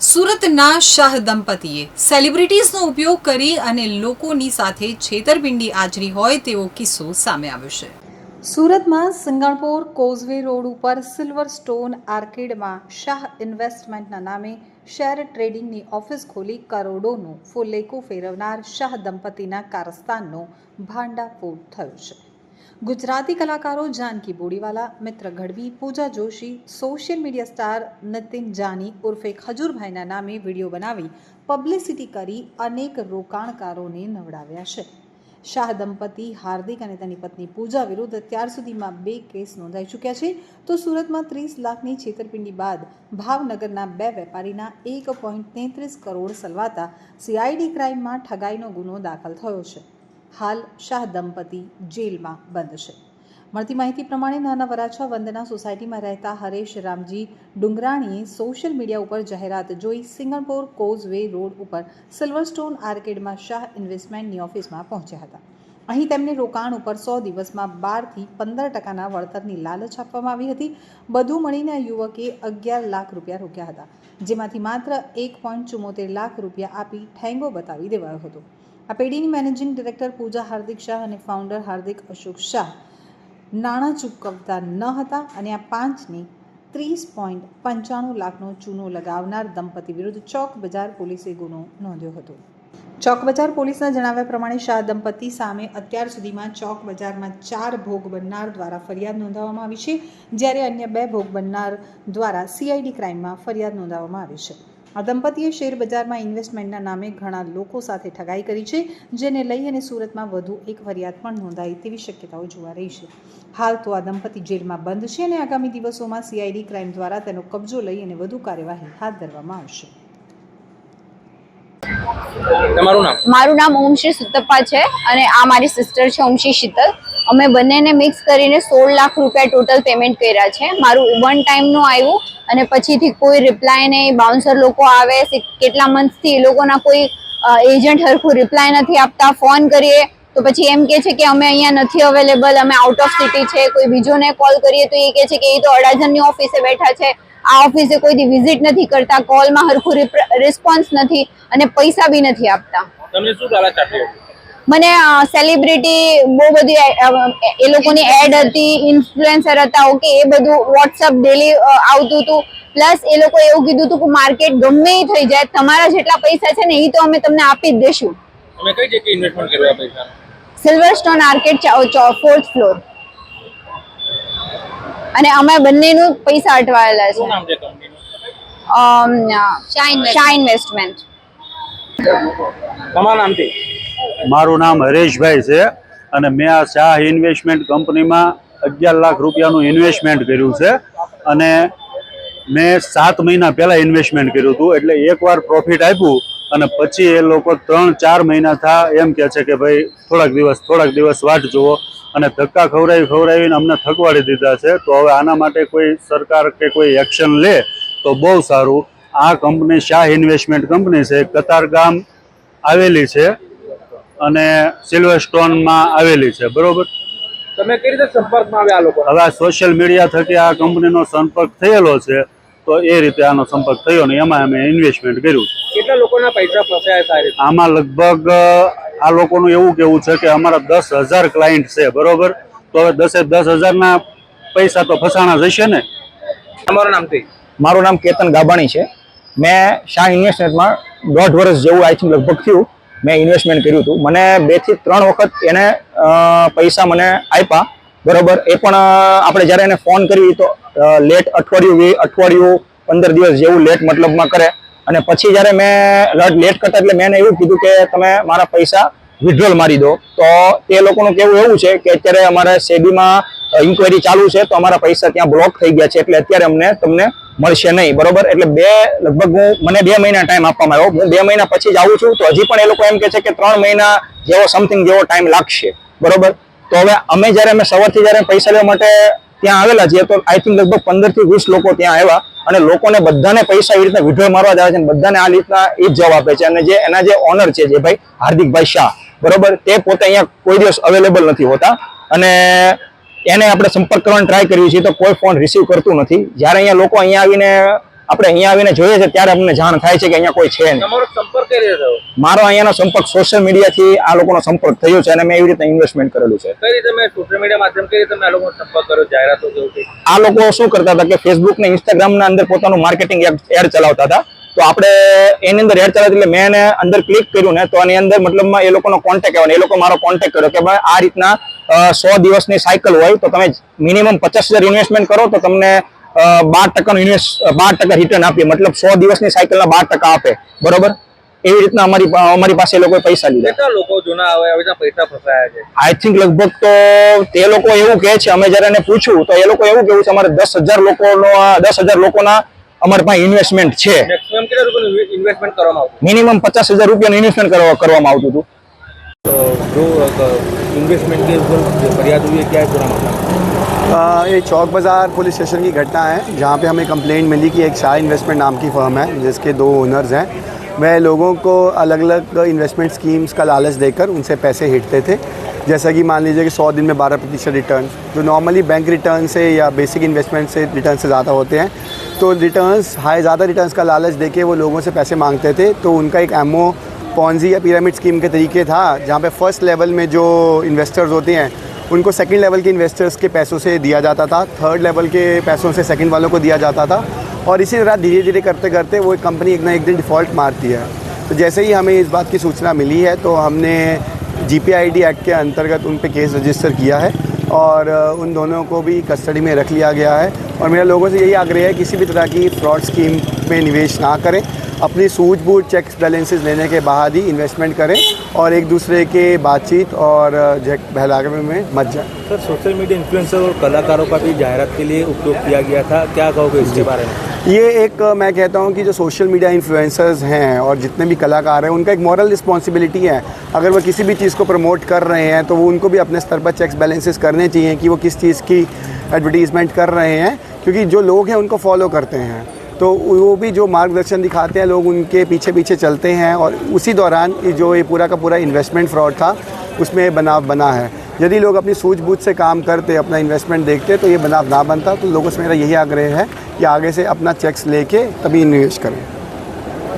સુરતના શાહ દંપતીએ સેલિબ્રિટીઝનો ઉપયોગ કરી અને લોકોની સાથે છેતરપિંડી આચરી હોય તેવો કિસ્સો સામે આવ્યો છે. સુરતમાં સિંગણપોર કોઝવે રોડ ઉપર સિલ્વર સ્ટોન આર્કેડમાં શાહ ઇન્વેસ્ટમેન્ટના નામે શેર ટ્રેડિંગની ઓફિસ ખોલી કરોડોનું ફુલેકો ફેરવનાર શાહ દંપતીના કારસ્તાનનો ભાંડાફોડ થયો છે. ગુજરાતી કલાકારો Janki Bodiwala, Mitra Gadhvi, Pooja Joshi social media star Nitin Jani ઉર્ફે ખજૂરભાઈના નામે વીડિયો બનાવી પબ્લિસિટી કરી અનેક રોકાણકારોને નવડાવ્યા છે. શાહ દંપતી, હાર્દિક અને તેની પત્ની પૂજા વિરુદ્ધ અત્યાર સુધીમાં બે કેસ નોંધાઈ ચૂક્યા છે. તો સુરતમાં ત્રીસ લાખની છેતરપિંડી બાદ ભાવનગરના બે વેપારીના એક પોઈન્ટ તેત્રીસ કરોડ સલવાતા સીઆઈડી ક્રાઇમમાં ઠગાઈનો ગુનો દાખલ થયો છે. હાલ શાહ દંપતી જેલમાં બંધ છે. મળતી માહિતી પ્રમાણે નાના વરાછા વંદના સોસાયટીમાં રહેતા હરેશ રામજી ડુંગરાણીએ સોશિયલ મીડિયા ઉપર જાહેરાત જોઈ સિંગણપોર કોઝવે રોડ ઉપર સિલ્વરસ્ટોન આર્કેડમાં શાહ ઇન્વેસ્ટમેન્ટની ઓફિસમાં પહોંચ્યા હતા. અહીં તેમને રોકાણ ઉપર સો દિવસમાં બારથી પંદર ટકાના વળતરની લાલચ આપવામાં આવી હતી. બધું મળીને આ યુવકે અગિયાર લાખ રૂપિયા રોક્યા હતા, જેમાંથી માત્ર એક લાખ રૂપિયા આપી ઠેંગો બતાવી દેવાયો હતો. આ પેઢીની મેનેજિંગ ડિરેક્ટર પૂજા હાર્દિક શાહ અને ફાઉન્ડર હાર્દિક અશોક શાહ. નાણાં ચૂકવતા ન હતા અને આ પાંચને ત્રીસ પોઈન્ટ પંચાણું લાખનો ચૂનો લગાવનાર દંપતી વિરુદ્ધ ચોક બજાર પોલીસે ગુનો નોંધ્યો હતો. ચોક બજાર પોલીસના જણાવ્યા પ્રમાણે શાહ દંપતી સામે અત્યાર સુધીમાં ચોક બજારમાં ચાર ભોગ બનનાર દ્વારા ફરિયાદ નોંધાવવામાં આવી છે, જ્યારે અન્ય બે ભોગ બનનાર દ્વારા સીઆઈડી ક્રાઇમમાં ફરિયાદ નોંધાવવામાં આવી છે. આ દંપતીએ શેરબજારમાં ઇન્વેસ્ટમેન્ટના નામે ઘણા લોકો સાથે ઠગાઈ કરી છે જેને લઈ અને સુરતમાં વધુ એક ફરિયાદ પણ નોંધાઈ તેવી શક્યતાઓ જોવા રહી છે. હાલ તો આ દંપતી જેલમાં બંધ છે અને આગામી દિવસોમાં સીઆઈડી ક્રાઇમ દ્વારા તેનો કબજો લઈ અને વધુ કાર્યવાહી હાથ ધરવામાં આવશે. તમારું નામ? મારું નામ ઓમશ્રી સુતપ્પા છે અને આ મારી સિસ્ટર છે ઓમશ્રી શીતલ. અમે બંનેને મિક્સ કરીને સોળ લાખ રૂપિયા ટોટલ પેમેન્ટ કર્યા છે. મારું વન ટાઈમનું આવ્યું અને પછીથી કોઈ રિપ્લાય નહીં. બાઉન્સર લોકો આવે કેટલા મંથથી એ લોકોના કોઈ એજન્ટ હરખું રિપ્લાય નથી આપતા. ફોન કરીએ તો પછી એમ કે છે કે અમે અહીંયા નથી અવેલેબલ અમે આઉટ ઓફ સિટી છે. કોઈ બીજોને કોલ કરીએ તો એ કહે છે કે એ તો અડાજણની ઓફિસે બેઠા છે. આ ઓફિસે કોઈ વિઝિટ નથી કરતા. કોલમાં હરખું રિસ્પોન્સ નથી અને પૈસા બી નથી આપતા. તમને શું? મને સેલિબ્રિટી બહુ બધી એ લોકોની એડ હતી ઇન્ફ્લુએન્સર હતા ઓકે એ બધું વોટ્સઅપ ડેલી આવતું હતું. પ્લસ એ લોકો એવું કીધું હતું કે માર્કેટ ગમે એ થઈ જાય તમારા જેટલા પૈસા છે ને એ તો અમે તમને આપી જ દેશું. તમે કઈ જગ્યાએ ઇન્વેસ્ટમેન્ટ કર્યું પૈસા? Silver stone arcade fourth floor અને અમે બંનેનું પૈસા અટવાયેલા શું છે નામ છે કંપનીનું શાહ ઇન્વેસ્ટમેન્ટ તમારા નામથી? મારું નામ હરેશભાઈ છે અને મેં આ શાહ ઇન્વેસ્ટમેન્ટ કંપનીમાં અગિયાર લાખ રૂપિયાનું ઇન્વેસ્ટમેન્ટ કર્યું છે અને મેં સાત મહિના પહેલાં ઇન્વેસ્ટમેન્ટ કર્યું હતું એટલે એકવાર પ્રોફિટ આપ્યું અને પછી એ લોકો ત્રણ, ચાર મહિના થા એમ કહે છે કે ભાઈ થોડાક દિવસ થોડાક દિવસ વાટ જુઓ. અને ધક્કા ખવડાવી, ખવડાવીને અમને થકવાડી દીધા છે. તો હવે આના માટે કોઈ સરકાર કે કોઈ એક્શન લે તો બહુ સારું. આ કંપની શાહ ઇન્વેસ્ટમેન્ટ કંપની છે. કતારગામ આવેલી છે. અને સિલ્વર સ્ટોનમાં આવેલી છે બરોબર? તમે કઈ રીતે સંપર્કમાં આવ્યા લોકો? હવે આ સોશિયલ મીડિયા થકી આ કંપનીનો સંપર્ક થયેલો છે તો એ રીતે આનો સંપર્ક થયો ને એમાં અમે ઇન્વેસ્ટમેન્ટ કર્યું કેટલા લોકોના પૈસા ફસાયા છે આમાં લગભગ આ લોકોનું એવું કેવું છે કે અમારા દસ હજાર ક્લાયન્ટ છે બરોબર? તો હવે દસે દસ હજારના પૈસા તો ફસાણા જશે ને? તમારું નામથી મારું નામ કેતન ગાબાણી છે. મેં શાહ ઇન્વેસ્ટમેન્ટમાં દોઢ વર્ષ જેવું આઈ થિંક લગભગ થયું. મેં ઇન્વેસ્ટમેન્ટ કર્યું હતું. મને બેથી ત્રણ વખત એને પૈસા મને આપ્યા. બરોબર? એ પણ આપણે જ્યારે એને ફોન કરી તો લેટ અઠવાડિયું અઠવાડિયું, પંદર દિવસ જેવું લેટ મતલબમાં કરે. અને પછી જ્યારે મેં લેટ કરતા એટલે મેં એવું કીધું કે તમે મારા પૈસા વિડ્રોલ મારી દો. તો તે લોકોનું કેવું એવું છે કે અત્યારે અમારે સેબીમાં ઇન્કવાયરી ચાલુ છે, તો અમારા પૈસા ત્યાં બ્લોક થઈ ગયા છે, એટલે અત્યારે અમને તમને મળશે નહીં. બરોબર? એટલે બે, લગભગ હું, મને બે મહિના ટાઈમ આપવામાં આવ્યો. હું બે મહિના પછી જ આવું છું, તો હજી પણ એ લોકો એમ કે છે કે ત્રણ મહિના જેવો સમથિંગ જેવો ટાઈમ લાગશે. બરોબર? તો હવે અમે જ્યારે, અમે સવારથી જ્યારે પૈસા લેવા માટે ત્યાં આવેલા છીએ, તો આઈ થિંક લગભગ પંદરથી વીસ લોકો ત્યાં આવ્યા અને લોકોને બધાને પૈસા એવી રીતના વિડ્રો મારવા જ આવે છે બધાને આ રીતના એ જ જવાબ આપે છે. અને જે, એના જે ઓનર છે, જે ભાઈ, હાર્દિકભાઈ શાહ બરોબર? તે પોતે અહીંયા કોઈ દિવસ અવેલેબલ નથી હોતા. અને એને આપણે સંપર્ક કરવાનો ટ્રાય કરીએ છીએ તો કોઈ ફોન રિસીવ કરતું નથી. જ્યારે અહીંયા લોકો અહીંયા આવીને આપણે અહીંયા આવીને જોઈએ છે ત્યારે અમને જાણ થાય છે કે અહીંયા કોઈ છે નહીં. મારો અહીંયાનો સંપર્ક સોશિયલ મીડિયાથી આ લોકોનો સંપર્ક થયો છે અને મેં એવી રીતે ઇન્વેસ્ટમેન્ટ કરેલું છે. આ લોકો શું કરતા હતા કે ફેસબુક ને ઇન્સ્ટાગ્રામ ના અંદર પોતાનું માર્કેટિંગ એડ ચલાવતા હતા. તો આપણે એની અંદર એડ ચાલે એટલે મેં એને અંદર ક્લિક કર્યું ને તો આની અંદર મતલબમાં એ લોકોનો કોન્ટેક્ટ આવ્યો એ લોકો મારો કોન્ટેક્ટ કર્યો કે ભાઈ આ રીતના સો દિવસની સાયકલ હોય તો તમે મિનિમમ પચાસ ઇન્વેસ્ટમેન્ટ કરો તો તમને બાર ટકાનું ઇન્વેસ્ટ બાર ટકા રિટર્ન આપીએ. મતલબ સો દિવસની સાયકલના બાર ટકા આપે. બરોબર? એવી રીતના અમારી અમારી પાસે એ લોકોએ પૈસા લીધા. કેટલા લોકો જૂના આવે આવી પૈસા ફસાયા છે? આઈ થિંક લગભગ તો તે લોકો એવું કહે છે અમે જ્યારે એને પૂછ્યું તો એ લોકો એવું કેવું છે અમારે દસ હજાર લોકોનો દસ હજાર લોકોના અમારી પાસે ઇન્વેસ્ટમેન્ટ છે મેક્સિમમ કેટલા રૂપિયાનું ઇન્વેસ્ટમેન્ટ કરવામાં આવતું મિનિમમ પચાસ હજાર રૂપિયાનું ઇન્વેસ્ટમેન્ટ કરવા કરવામાં આવતું હતું जो इन्वेस्टमेंट के ऊपर फरियाद हुई है क्या है पूरा मामला अ, ये चौक बाज़ार पुलिस स्टेशन की घटना है जहाँ पे हमें कंप्लेंट मिली कि एक शाह इन्वेस्टमेंट नाम की फर्म है जिसके दो ओनर्स हैं वह लोगों को अलग अलग इन्वेस्टमेंट स्कीम्स का लालच देकर उनसे पैसे हिटते थे जैसा कि मान लीजिए कि 100 दिन में 12 प्रतिशत रिटर्न जो नॉर्मली बैंक रिटर्न से या बेसिक इन्वेस्टमेंट से रिटर्न से ज़्यादा होते हैं तो रिटर्न्स हाई ज़्यादा रिटर्न्स का लालच देके वो लोगों से पैसे मांगते थे तो उनका एक एमओ पॉन्जी या पिरामिड स्कीम के तरीके था, जहाँ पे फ़र्स्ट लेवल में जो इन्वेस्टर्स होते हैं, उनको सेकंड लेवल के इन्वेस्टर्स के पैसों से दिया जाता था थर्ड लेवल के पैसों से सेकंड वालों को दिया जाता था, और इसी तरह धीरे धीरे करते करते वो एक कंपनी एक ना एक दिन डिफ़ॉल्ट मारती है। तो जैसे ही हमें इस बात की सूचना मिली है तो हमने जी पी एक्ट के अंतर्गत उन पर केस रजिस्टर किया है और उन दोनों को भी कस्टडी में रख लिया गया है। और मेरा लोगों से यही आग्रह है किसी भी तरह की फ्रॉड स्कीम में निवेश ना करें। अपनी सूझबूझ चेक्स बैलेंसेस लेने के बाद ही इन्वेस्टमेंट करें और एक दूसरे के बातचीत और झक बहलावे में मत जाएँ। सर, सोशल मीडिया इन्फ्लुएंसर और कलाकारों का भी जाहिरात के लिए उपयोग किया गया था। क्या कहोगे इसके बारे में? ये एक मैं कहता हूँ कि जो सोशल मीडिया इन्फ्लुएंसर्स हैं और जितने भी कलाकार हैं, उनका एक मॉरल रिस्पॉन्सिबिलिटी है। अगर वो किसी भी चीज़ को प्रमोट कर रहे हैं तो वो उनको भी अपने स्तर पर चेक्स बैलेंसेस करने चाहिए कि वो किस चीज़ की एडवर्टीज़मेंट कर रहे हैं, क्योंकि जो लोग हैं, उनको फॉलो करते हैं। तो वो भी जो मार्गदर्शन दिखाते हैं, लोग उनके पीछे पीछे चलते हैं और उसी दौरान जो ये पूरा का पूरा इन्वेस्टमेंट फ्रॉड था, उसमें बनाव बना है। यदि लोग अपनी सूझबूझ से काम करते अपना इन्वेस्टमेंट देखते तो ये बनाव ना बनता तो लोगों से मेरा यही आग्रह है कि आगे से अपना चेक्स लेके तभी इन्वेस्ट करें